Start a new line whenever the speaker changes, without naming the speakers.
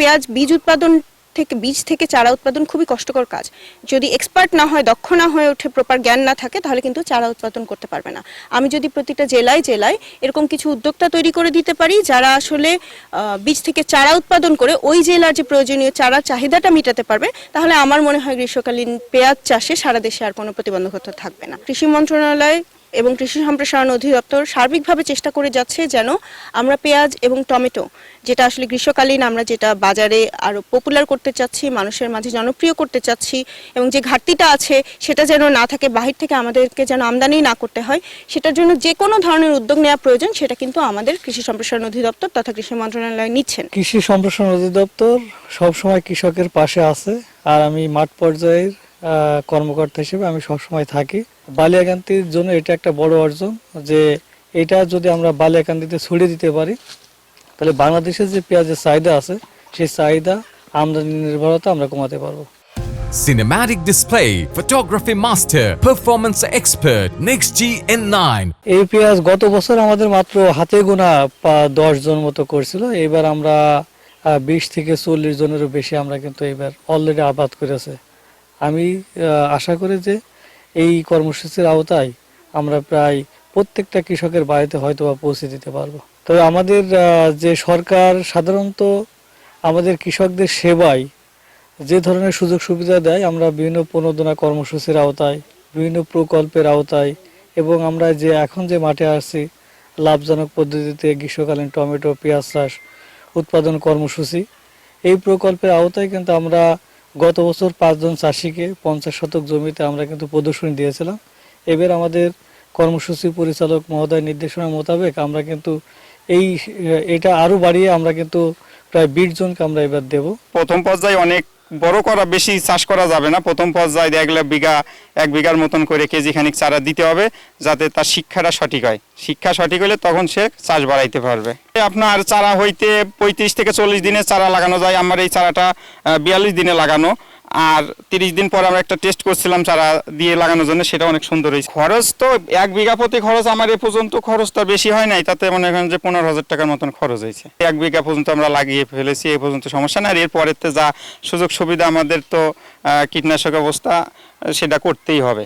পেঁয়াজ, বীজ উৎপাদন থেকে, বীজ থেকে চারা উৎপাদন খুবই কষ্টকর কাজ। যদি এক্সপার্ট না হয়, দক্ষ না হয়ে ওঠে প্রপার জ্ঞান না থাকে, তাহলে কিন্তু চারা উৎপাদন করতে পারবে না। আমি যদি প্রতিটা জেলায় জেলায় এরকম কিছু উদ্যোক্তা তৈরি করে দিতে পারি, যারা আসলে বীজ থেকে চারা উৎপাদন করে ওই জেলার যে প্রয়োজনীয় চারা চাহিদাটা মেটাতে পারবে, তাহলে আমার মনে হয় গ্রীষ্মকালীন পেঁয়াজ চাষে সারা দেশে আর কোনো প্রতিবন্ধকতা থাকবে না। কৃষি মন্ত্রণালয় এবং কৃষি সম্প্রসারণ অধিদপ্তর সার্বিকভাবে চেষ্টা করে যাচ্ছে যেন আমরা পেঁয়াজ এবং টমেটো, যেটা আসলে গ্রীষ্মকালীন আমরা যেটা বাজারে আরও পপুলার করতে চাচ্ছি, মানুষের মাঝে জনপ্রিয় করতে চাচ্ছি এবং যে ঘাটতিটা আছে সেটা যেন না থাকে, বাহির থেকে আমাদেরকে যেন আমদানি না করতে হয়, সেটার জন্য যে কোনো ধরনের উদ্যোগ নেওয়া প্রয়োজন, সেটা কিন্তু আমাদের কৃষি সম্প্রসারণ অধিদপ্তর তথা কৃষি মন্ত্রণালয় নিচ্ছেন।
কৃষি সম্প্রসারণ অধিদপ্তর সবসময় কৃষকের পাশে আছে, আর আমি মাঠ পর্যায়ের কর্মকর্তা হিসেবে আমি সবসময় থাকি। বালিয়াকান্তির জন্য এটা একটা বড় অর্জন যে এটা যদি আমরা বালিয়াকান্তিতে ছড়িয়ে দিতে পারি তাহলে বাংলাদেশের যে পেঁয়াজের চাহিদা আছে সেই চাহিদা আমদানি নির্ভরতা আমরা কমাতে পারব
Cinematic display, photography master, performance expert, Next N9.
এই পেঁয়াজ গত বছর আমাদের মাত্র হাতে গোনা দশ জন মতো করছিল এবার আমরা বিশ থেকে চল্লিশ জনেরও বেশি আমরা কিন্তু এবার অলরেডি আবাদ করেছে আমি আশা করি যে এই কর্মসূচির আওতায় আমরা প্রায় প্রত্যেকটা কৃষকের বাড়িতে হয়তো বা পৌঁছে দিতে পারব। তবে আমাদের যে সরকার সাধারণত আমাদের কৃষকদের সেবায় যে ধরনের সুযোগ সুবিধা দেয়, আমরা বিভিন্ন প্রণোদনা কর্মসূচির আওতায়, বিভিন্ন প্রকল্পের আওতায় এবং আমরা যে এখন যে মাঠে আসছি, লাভজনক পদ্ধতিতে গ্রীষ্মকালীন টমেটো, পেঁয়াজ চাষ, উৎপাদন কর্মসূচি, এই প্রকল্পের আওতায় কিন্তু আমরা গত বছর পাঁচজন চাষিকে পঞ্চাশ শতক জমিতে আমরা কিন্তু প্রদর্শনী দিয়েছিলাম। এবার আমাদের কর্মসূচি পরিচালক মহোদয় নির্দেশনা মোতাবেক আমরা কিন্তু এই, এটা আরও বাড়িয়ে আমরা কিন্তু প্রায় বিশ জনকে আমরা এবার দেব।
প্রথম পর্যায়ে অনেক বড় করা বেশি চাষ করা যাবে না। প্রথম পর্যায়ে দেখলে বিঘা, এক বিঘার মতন করে কেজি খানিক চারা দিতে হবে যাতে তার শিক্ষাটা সঠিক হয়। শিক্ষা সঠিক হলে তখন সে চাষ বাড়াইতে পারবে। আপনার চারা হইতে পঁয়ত্রিশ থেকে চল্লিশ দিনে চারা লাগানো যায়। আমার এই চারাটা বিয়াল্লিশ দিনে লাগানো। আর তিরিশ দিন পর আমরা একটা টেস্ট করছিলাম চারা দিয়ে লাগানোর জন্য, সেটা অনেক সুন্দর হয়েছে। খরচ তো এক বিঘা প্রতি খরচ আমার এ পর্যন্ত খরচ তো বেশি হয় নাই, তাতে মনে করেন যে পনেরো হাজার টাকার মতন খরচ হয়েছে। এক বিঘা পর্যন্ত আমরা লাগিয়ে ফেলেছি, এ পর্যন্ত সমস্যা না আর এরপরের যা সুযোগ সুবিধা আমাদের তো কীটনাশক অবস্থা, সেটা করতেই হবে।